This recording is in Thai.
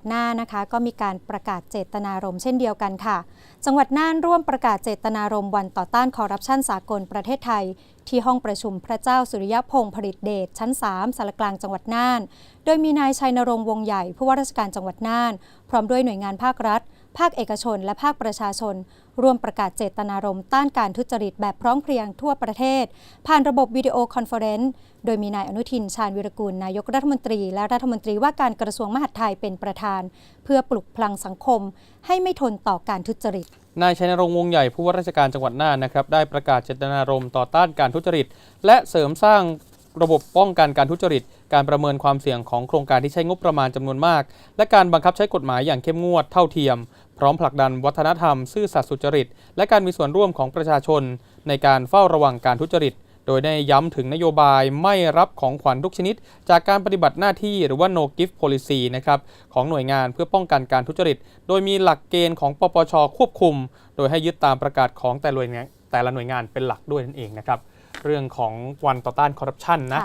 ดน่านนะคะ ก็มีการประกาศเจตนารมณ์เช่นเดียวกันค่ะ จังหวัดน่านร่วมประกาศเจตนารมณ์วันต่อต้านคอร์รัปชันสากลประเทศไทย ที่ห้องประชุมพระเจ้าสุริยพงศ์ผลิตเดชชั้น 3สารกลางจังหวัดน่าน โดยมีนายชัยนรงค์วงใหญ่ผู้ว่าราชการจังหวัดน่าน พร้อมด้วยหน่วยงานภาครัฐ ภาคเอกชน และภาคประชาชน ร่วมประกาศเจตนารมณ์ต้านการทุจริตแบบพร้อมเพรียงทั่วประเทศ ผ่านระบบวิดีโอคอนเฟอเรนซ์โดยมีนายอนุทินชาญวิรกูล นายกรัฐมนตรี และรัฐมนตรีว่าการกระทรวงมหาดไทยเป็นประธาน เพื่อปลุกพลังสังคม ให้ไม่ทนต่อการทุจริตนายชัยนรงค์วงใหญ่ผู้ว่าราชการจังหวัดน่านนะครับได้ประกาศเจตนารมณ์ต่อต้านการทุจริต และเสริมสร้าง ระบบป้องกันการทุจริต การประเมินความเสี่ยงของโครงการที่ใช้งบประมาณจำนวนมาก และการบังคับใช้กฎหมายอย่างเข้มงวดเท่าเทียม พร้อมผลักดันวัฒนธรรม ซื่อสัตย์สุจริต และการมีส่วนร่วมของประชาชน ในการเฝ้าระวังการทุจริต โดยได้ย้ำถึงนโยบายไม่รับของขวัญทุกชนิด จากการปฏิบัติหน้าที่หรือว่า no gift policy นะครับของหน่วยงานเพื่อป้องกันการทุจริต โดยมีหลักเกณฑ์ของปปชควบคุม โดยให้ยึดตามประกาศของแต่ละหน่วยงานแต่ละหน่วยงานเป็นหลักด้วยนั่นเองนะครับ เรื่องของวันต่อต้านคอร์รัปชันนะ